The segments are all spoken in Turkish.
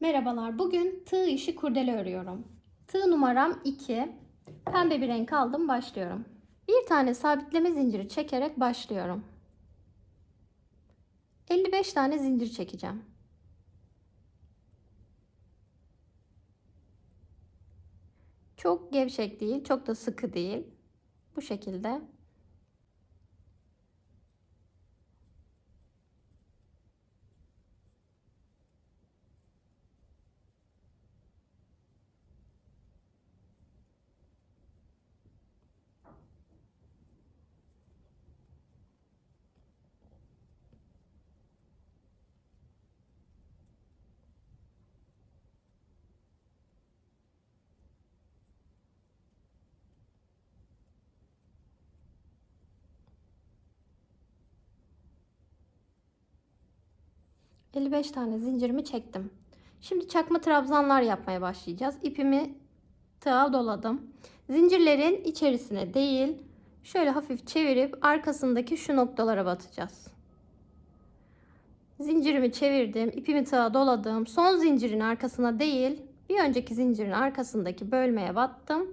Merhabalar. Bugün tığ işi kurdele örüyorum. Tığ numaram 2. Pembe bir renk aldım. Başlıyorum. Bir tane sabitleme zinciri çekerek başlıyorum. 55 tane zincir çekeceğim. Çok gevşek değil, çok da sıkı değil. Bu şekilde 55 tane zincirimi çektim. Şimdi çakma trabzanlar yapmaya başlayacağız. İpimi tığa doladım. Zincirlerin içerisine değil, şöyle hafif çevirip arkasındaki şu noktalara batacağız. Zincirimi çevirdim, ipimi tığa doladım. Son zincirin arkasına değil, bir önceki zincirin arkasındaki bölmeye battım.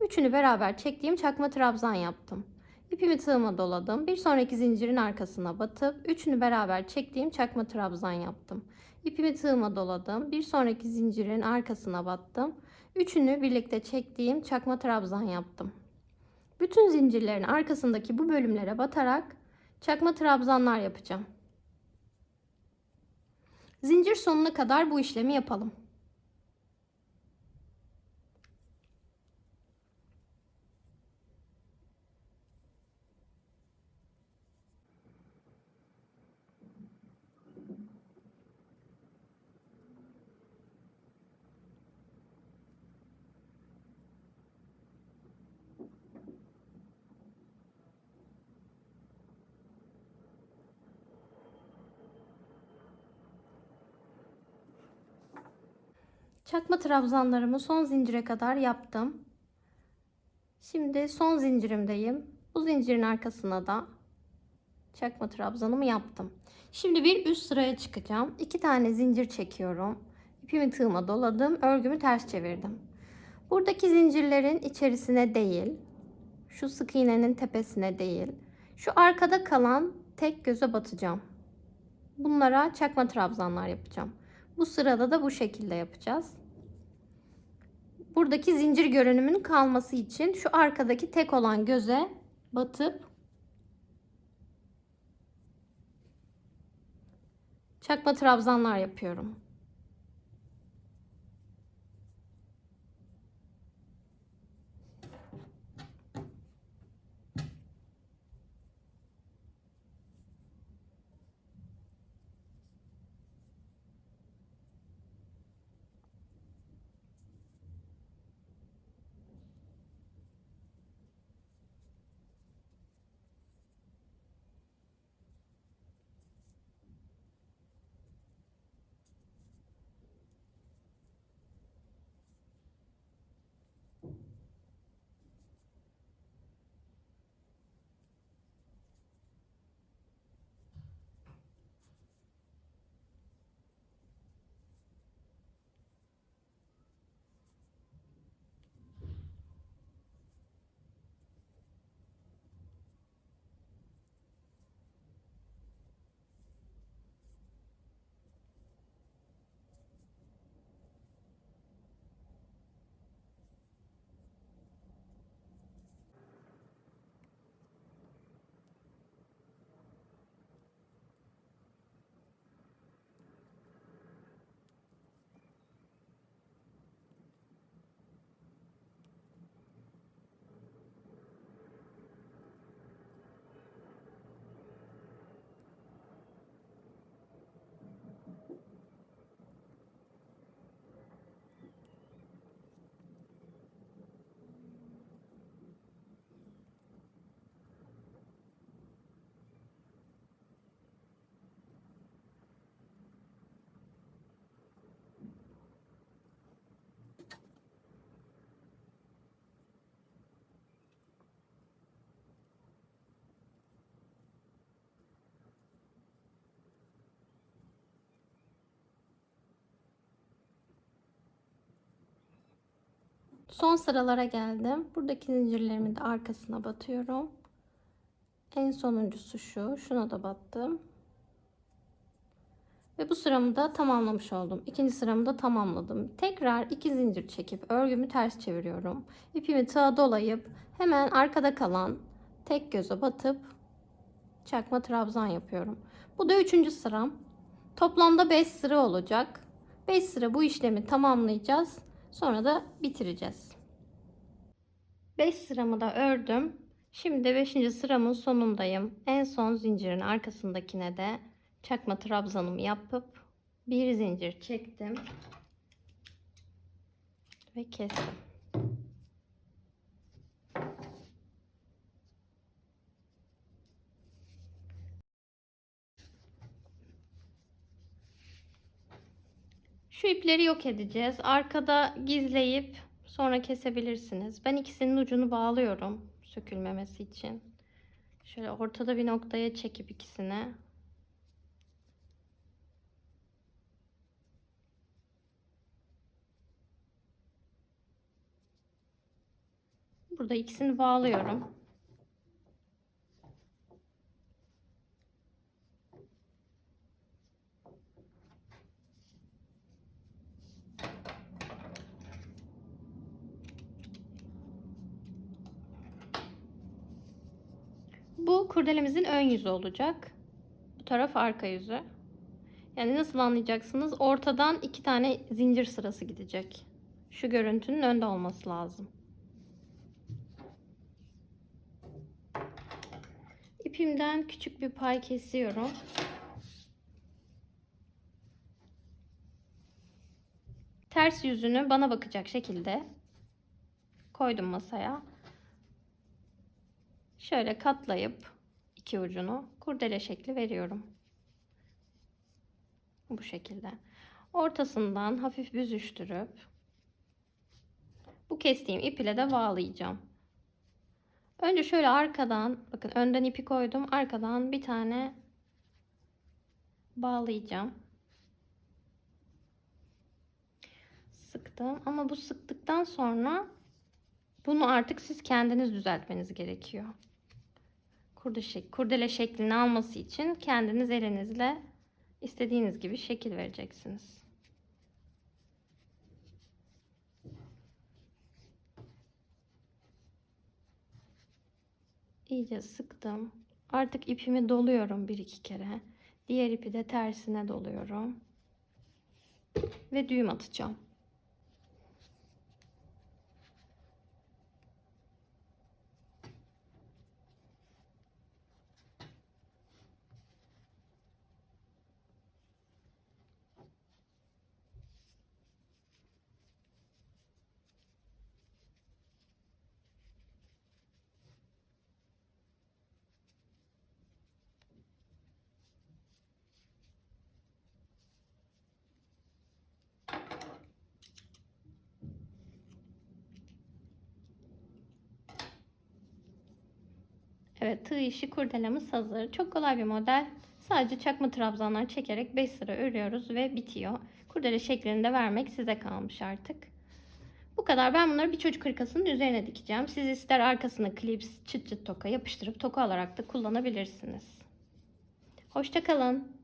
Üçünü beraber çektiğim çakma trabzan yaptım. İpimi tığıma doladım. Bir sonraki zincirin arkasına batıp üçünü beraber çektiğim çakma trabzan yaptım. İpimi tığıma doladım. Bir sonraki zincirin arkasına battım. Üçünü birlikte çektiğim çakma trabzan yaptım. Bütün zincirlerin arkasındaki bu bölümlere batarak çakma trabzanlar yapacağım. Zincir sonuna kadar bu işlemi yapalım. Çakma trabzanlarımı son zincire kadar yaptım. Şimdi son zincirimdeyim. Bu zincirin arkasına da çakma trabzanımı yaptım. Şimdi bir üst sıraya çıkacağım. İki tane zincir çekiyorum. İpimi tığıma doladım. Örgümü ters çevirdim. Buradaki zincirlerin içerisine değil, şu sık iğnenin tepesine değil, şu arkada kalan tek göze batacağım. Bunlara çakma trabzanlar yapacağım. Bu sırada da bu şekilde yapacağız. Buradaki zincir görünümünün kalması için şu arkadaki tek olan göze batıp çakma trabzanlar yapıyorum. Son sıralara geldim. Buradaki zincirlerimi de arkasına batıyorum. En sonuncusu şu. Şuna da battım. Ve bu sıramı da tamamlamış oldum. İkinci sıramı da tamamladım. Tekrar iki zincir çekip örgümü ters çeviriyorum. İpimi tığa dolayıp hemen arkada kalan tek göze batıp çakma trabzan yapıyorum. Bu da üçüncü sıram. Toplamda 5 sıra olacak. 5 sıra bu işlemi tamamlayacağız. Sonra da bitireceğiz. 5 sıramı da ördüm. Şimdi 5. sıramın sonundayım. En son zincirin arkasındakine de çakma trabzanımı yapıp bir zincir çektim ve kestim. Şu ipleri yok edeceğiz. Arkada gizleyip sonra kesebilirsiniz. Ben ikisinin ucunu bağlıyorum sökülmemesi için. Şöyle ortada bir noktaya çekip ikisini Burada ikisini bağlıyorum. Bu kurdelemizin ön yüzü olacak. Bu taraf arka yüzü. Yani nasıl anlayacaksınız? Ortadan iki tane zincir sırası gidecek. Şu görüntünün önde olması lazım. İpimden küçük bir pay kesiyorum. Ters yüzünü bana bakacak şekilde koydum masaya. Şöyle katlayıp iki ucunu kurdele şekli veriyorum. Bu şekilde. Ortasından hafif büzüştürüp bu kestiğim ip ile de bağlayacağım. Önce şöyle arkadan bakın önden ipi koydum. Arkadan bir tane bağlayacağım. Sıktım ama bu sıktıktan sonra bunu artık siz kendiniz düzeltmeniz gerekiyor. Kurdele, şeklini alması için kendiniz elinizle istediğiniz gibi şekil vereceksiniz. İyice sıktım. Artık ipimi doluyorum bir iki kere. Diğer ipi de tersine doluyorum. Ve düğüm atacağım. Evet tığ işi kurdelemiz hazır. Çok kolay bir model. Sadece çakma trabzanlar çekerek 5 sıra örüyoruz ve bitiyor. Kurdele şeklinde vermek size kalmış artık. Bu kadar. Ben bunları bir çocuk hırkasının üzerine dikeceğim. Siz ister arkasına klips, çıt çıt toka yapıştırıp toka alarak da kullanabilirsiniz. Hoşçakalın.